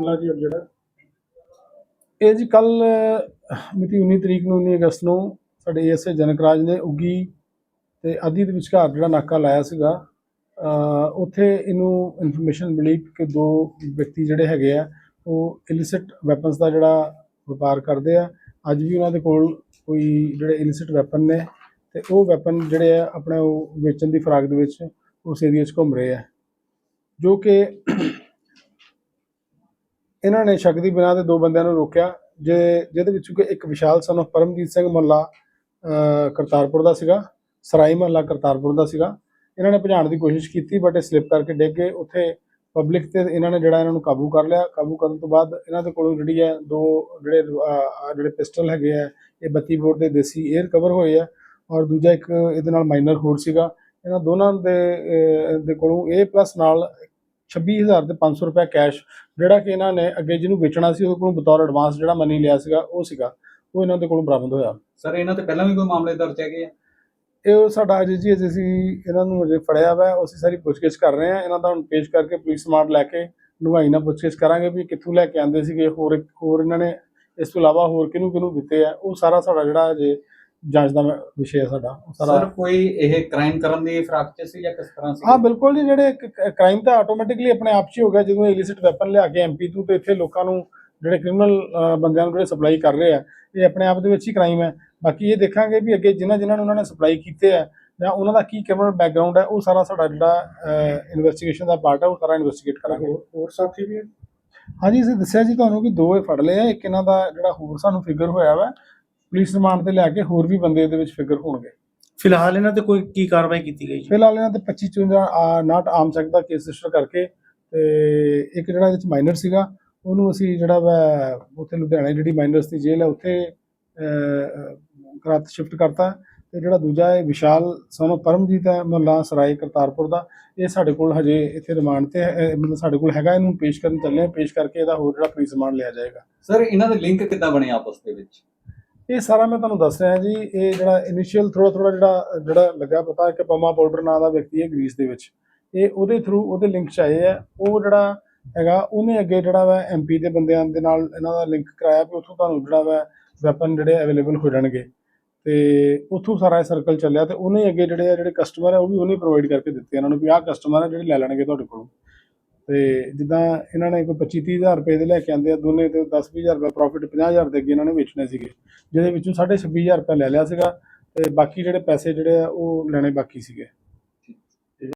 ਮਾਮਲਾ ਜੀ ਜਿਹੜਾ? ਇਹ ਜੀ ਕੱਲ ਮਿਤੀ 19 ਤਰੀਕ ਨੂੰ 19 ਅਗਸਤ ਨੂੰ ਸਾਡੇ ਏਐਸਏ ਜਨਕਰਾਜ ਨੇ ਉੱਗੀ ਤੇ ਆਦੀ ਦੇ ਵਿਚਕਾਰ ਜਿਹੜਾ ਨਾਕਾ ਲਾਇਆ ਸੀਗਾ ਉੱਥੇ ਇਹਨੂੰ ਇਨਫੋਰਮੇਸ਼ਨ ਮਿਲੀ ਕਿ ਦੋ ਵਿਅਕਤੀ ਜਿਹੜੇ ਹੈਗੇ ਆ, ਉਹ ਇਲਿਸਿਟ ਵੈਪਨਸ ਦਾ ਜਿਹੜਾ ਵਪਾਰ ਕਰਦੇ ਆ। ਅੱਜ ਵੀ ਉਹਨਾਂ ਦੇ ਕੋਲ ਕੋਈ ਜਿਹੜੇ ਇਲਿਸਿਟ ਵੈਪਨ ਨੇ ਤੇ ਉਹ ਵੈਪਨ ਜਿਹੜੇ ਆ, ਆਪਣੇ ਉਹ ਵੇਚਣ ਦੀ ਫਰਾਗ ਦੇ ਵਿੱਚ ਉਸ ਏਰੀਆ 'ਚ ਘੁੰਮ ਰਹੇ ਆ। ਜੋ ਕਿ ਇਹਨਾਂ ਨੇ ਸ਼ੱਕ ਦੀ ਬਿਨਾਂ ਤੇ ਦੋ ਬੰਦਿਆਂ ਨੂੰ ਰੋਕਿਆ, ਜੇ ਜਿਹਦੇ ਵਿੱਚੋਂ ਕਿ ਇੱਕ ਵਿਸ਼ਾਲ ਸਨ of ਪਰਮਜੀਤ ਸਿੰਘ ਮੱਲਾ ਕਰਤਾਰਪੁਰ ਦਾ ਸੀਗਾ, ਸਰਾਈ ਮਹੱਲਾ ਕਰਤਾਰਪੁਰ ਦਾ ਸੀਗਾ। ਇਹਨਾਂ ਨੇ ਭਜਾਉਣ ਦੀ ਕੋਸ਼ਿਸ਼ ਕੀਤੀ ਬਟ ਇਹ ਸਲਿੱਪ ਕਰਕੇ ਡਿੱਗ ਗਏ। ਉੱਥੇ ਪਬਲਿਕ ਤੇ ਇਹਨਾਂ ਨੇ ਜਿਹੜਾ ਇਹਨਾਂ ਨੂੰ ਕਾਬੂ ਕਰ ਲਿਆ। ਕਾਬੂ ਕਰਨ ਤੋਂ ਬਾਅਦ ਇਹਨਾਂ ਦੇ ਕੋਲੋਂ ਜਿਹੜੀ ਹੈ ਦੋ ਜਿਹੜੇ ਜਿਹੜੇ ਪਿਸਟਲ ਹੈਗੇ ਆ, ਇਹ 32 ਬੋਰ ਦੇ ਦੇਸੀ 에ਅਰ ਕਵਰ ਹੋਏ ਆ ਔਰ ਦੂਜਾ ਇੱਕ ਇਹਦੇ ਨਾਲ ਮਾਈਨਰ ਹੋਰ ਸੀਗਾ। ਇਹਨਾਂ ਦੋਨਾਂ ਦੇ ਦੇ ਕੋਲੋਂ ਇਹ ਪਲੱਸ ਨਾਲ 26000 ਤੇ 500 ਰੁਪਏ ਕੈਸ਼ ਜਿਹੜਾ ਕਿ ਇਹਨਾਂ ਨੇ ਅੱਗੇ ਜਿਹਨੂੰ ਵੇਚਣਾ ਸੀ ਉਹਦੇ ਕੋਲੋਂ ਬਤੌਰ ਐਡਵਾਂਸ ਜਿਹੜਾ ਮਨੀ ਲਿਆ ਸੀਗਾ ਉਹ ਸੀਗਾ। ਉਹ ਇਹਨਾਂ ਦੇ ਕੋਲੋਂ ਬਰਾਮਦ ਹੋਇਆ। ਸਰ ਇਹਨਾਂ ਤੇ ਪਹਿਲਾਂ ਵੀ ਕੋਈ ਮਾਮਲੇ ਦਰਜ ਹੈਗੇ ਆ? ਇਹ ਸਾਡਾ ਅਜੇ ਜੀ ਅਸੀਂ ਇਹਨਾਂ ਨੂੰ ਅਜੇ ਫੜਿਆ ਵਾ ਅਸੀਂ ਸਾਰੀ ਪੁੱਛਗਿੱਛ ਕਰ ਰਹੇ ਹਾਂ। ਇਹਨਾਂ ਦਾ ਹੁਣ ਪੇਸ਼ ਕਰਕੇ ਪੁਲਿਸ ਸਮਾਰਟ ਲੈ ਕੇ ਡੂੰਘਾਈ ਨਾਲ ਪੁੱਛਗਿੱਛ ਕਰਾਂਗੇ ਵੀ ਕਿੱਥੋਂ ਲੈ ਕੇ ਆਂਦੇ ਸੀਗੇ ਹੋਰ ਇੱਕ- ਹੋਰ ਇਹਨਾਂ ਨੇ ਇਸ ਤੋਂ ਇਲਾਵਾ ਹੋਰ ਕਿਹਨੂੰ ਕਿਹਨੂੰ ਦਿੱਤੇ ਆ ਉਹ ਸਾਰਾ ਸਾਡਾ ਜਿਹੜਾ ਅਜੇ ਜਾਂਚ ਦਾ ਵਿਸ਼ੇ ਹੈ ਸਾਡਾ। ਉਹ ਸਰ ਸਾਰਾ ਕੋਈ ਇਹ ਕ੍ਰਾਈਮ ਕਰਨ ਦੀ ਫਰਾਕ ਚ ਸੀ ਜਾਂ ਕਿਸ ਤਰ੍ਹਾਂ ਸੀ? ਹਾਂ ਬਿਲਕੁਲ ਜੀ ਜਿਹੜੇ ਕ੍ਰਾਈਮ ਤਾਂ ਆਟੋਮੈਟਿਕਲੀ ਆਪਣੇ ਆਪ 'ਚ ਹੀ ਹੋ ਗਿਆ ਜਦੋਂ ਇਲਿਸਿਟ ਵੈਪਨ ਲਿਆ ਕੇ ਐਮਪੀ ਤੋਂ ਤੇ ਇੱਥੇ ਲੋਕਾਂ ਨੂੰ ਜਿਹੜੇ ਕ੍ਰਿਮੀਨਲ ਬੰਦਿਆਂ ਨੂੰ ਜਿਹੜੇ ਸਪਲਾਈ ਕਰ ਰਹੇ ਆ ਇਹ ਆਪਣੇ ਆਪ ਦੇ ਵਿੱਚ ਹੀ ਕ੍ਰਾਈਮ ਹੈ। ਬਾਕੀ ਇਹ ਦੇਖਾਂਗੇ ਵੀ ਅੱਗੇ ਜਿਨ੍ਹਾਂ ਜਿਨ੍ਹਾਂ ਨੂੰ ਉਹਨਾਂ ਨੇ ਸਪਲਾਈ ਕੀਤੇ ਆ ਜਾਂ ਉਹਨਾਂ ਦਾ ਕੀ ਕ੍ਰਿਮੀਨਲ ਬੈਕਗ੍ਰਾਉਂਡ ਹੈ ਉਹ ਸਾਰਾ ਸਾਡਾ ਜਿਹੜਾ ਇਨਵੈਸਟੀਗੇਸ਼ਨ ਦਾ ਪਾਰਟ ਹੈ ਉਹ ਸਾਰਾ ਇਨਵੈਸਟੀਗੇਟ ਕਰਾਂਗੇ। ਹੋਰ ਸਾਥੀ ਵੀ? ਹਾਂਜੀ ਅਸੀਂ ਦੱਸਿਆ ਜੀ ਤੁਹਾਨੂੰ ਕਿ ਦੋ ਇਹ ਫੜ ਲਏ ਆ ਇੱਕ ਇਹਨਾਂ ਦਾ ਜਿਹੜਾ ਹੋਰ ਸਾਨੂੰ ਫਿਗਰ ਹੋਇਆ ਵਾ ਪੁਲਿਸ ਰਿਮਾਂਡ ਤੇ ਲੈ ਕੇ ਹੋਰ ਵੀ ਬੰਦੇ ਇਹਦੇ ਵਿੱਚ ਫਿਗਰ ਹੋਣਗੇ। ਫਿਲਹਾਲ ਇਹਨਾਂ ਤੇ ਕੋਈ ਕੀ ਕਾਰਵਾਈ ਕੀਤੀ ਗਈ ਜੀ? ਫਿਲਹਾਲ ਇਹਨਾਂ ਤੇ 25 54 ਨਾਟ ਆਰਮ ਸੈਕਟ ਦਾ ਕੇਸ ਰਜਿਸਟਰ ਕਰਕੇ ਤੇ ਇੱਕ ਜਿਹੜਾ ਇਹਦੇ ਚ ਮਾਈਨਰ ਸੀਗਾ ਉਹਨੂੰ ਅਸੀਂ ਜਿਹੜਾ ਵਾ ਉੱਥੇ ਲੁਧਿਆਣੇ ਜਿਹੜੀ ਮਾਈਨਰਸ ਦੀ ਜੇਲ੍ਹ ਹੈ ਉੱਥੇ ਕਰਾਤ ਸ਼ਿਫਟ ਕਰਤਾ। ਤੇ ਜਿਹੜਾ ਦੂਜਾ ਹੈ ਵਿਸ਼ਾਲ ਸੋਨੋ ਪਰਮਜੀਤ ਹੈ ਮੁਹੱਲਾ ਸਰਾਏ ਕਰਤਾਰਪੁਰ ਦਾ ਇਹ ਸਾਡੇ ਕੋਲ ਹਜੇ ਇੱਥੇ ਰਿਮਾਂਡ ਤੇ ਹੈ, ਮਤਲਬ ਸਾਡੇ ਕੋਲ ਹੈਗਾ ਇਹਨੂੰ ਪੇਸ਼ ਕਰਨ ਚੱਲੇ ਹਾਂ। ਪੇਸ਼ ਕਰਕੇ ਇਹਦਾ ਹੋਰ ਜਿਹੜਾ ਪੁਲਿਸ ਰਿਮਾਂਡ ਲਿਆ ਜਾਏਗਾ। ਸਰ ਇਹਨਾਂ ਦੇ ਲਿੰਕ ਕਿੱਦਾਂ ਬਣੇ ਆਪਸ ਦੇ ਵਿੱਚ? ਇਹ ਸਾਰਾ ਮੈਂ ਤੁਹਾਨੂੰ ਦੱਸ ਰਿਹਾ ਜੀ, ਇਹ ਜਿਹੜਾ ਇਨੀਸ਼ੀਅਲ ਥੋੜਾ ਥੋੜਾ ਜਿਹੜਾ ਜਿਹੜਾ ਲੱਗਾ ਪਤਾ ਕਿ ਪਮਾ ਪਾਊਡਰ ਨਾਂ ਦਾ ਵਿਅਕਤੀ ਹੈ ਗ੍ਰੀਸ ਦੇ ਵਿੱਚ। ਇਹ ਉਹਦੇ ਥਰੂ ਉਹਦੇ ਲਿੰਕ ਚ ਆਏ ਆ। ਉਹ ਜਿਹੜਾ ਹੈਗਾ, ਉਹਨੇ ਅੱਗੇ ਜਿਹੜਾ ਵਾ ਐਮਪੀ ਦੇ ਬੰਦਿਆਂ ਦੇ ਨਾਲ ਇਹਨਾਂ ਦਾ ਲਿੰਕ ਕਰਾਇਆ ਵੀ ਉੱਥੋਂ ਤੁਹਾਨੂੰ ਜਿਹੜਾ ਵਾ ਵੈਪਨ ਜਿਹੜੇ ਅਵੇਲੇਬਲ ਹੋ ਜਾਣਗੇ। ਤੇ ਉੱਥੋਂ ਸਾਰਾ ਸਰਕਲ ਚੱਲਿਆ ਤੇ ਉਹਨੇ ਅੱਗੇ ਜਿਹੜੇ ਆ, ਜਿਹੜੇ ਕਸਟਮਰ ਆ, ਉਹ ਵੀ ਉਹਨੇ ਪ੍ਰੋਵਾਈਡ ਕਰਕੇ ਦਿੱਤੇ ਇਹਨਾਂ ਨੂੰ ਵੀ ਆਹ ਕਸਟਮਰ ਆ ਜਿਹੜੇ ਲੈ ਲੈਣਗੇ ਤੁਹਾਡੇ ਕੋਲੋਂ। ਤੇ ਜਿੱਦਾਂ ਇਹਨਾਂ ਨੇ ਕੋਈ 25 30000 ਰੁਪਏ ਦੇ ਲੈ ਕੇ ਆਂਦੇ ਆ, ਦੋਨੇ ਤੇ 10 20000 ਰੁਪਏ ਪ੍ਰੋਫਿਟ 50000 ਦੇ ਅੱਗੇ ਇਹਨਾਂ ਨੇ ਵੇਚਣੇ ਸੀਗੇ, ਜਿਹਦੇ ਵਿੱਚੋਂ 26000 ਰੁਪਏ ਲੈ ਲਿਆ ਸੀਗਾ ਤੇ ਬਾਕੀ ਜਿਹੜੇ ਪੈਸੇ ਜਿਹੜੇ ਆ ਉਹ ਲੈਣੇ ਬਾਕੀ ਸੀਗੇ।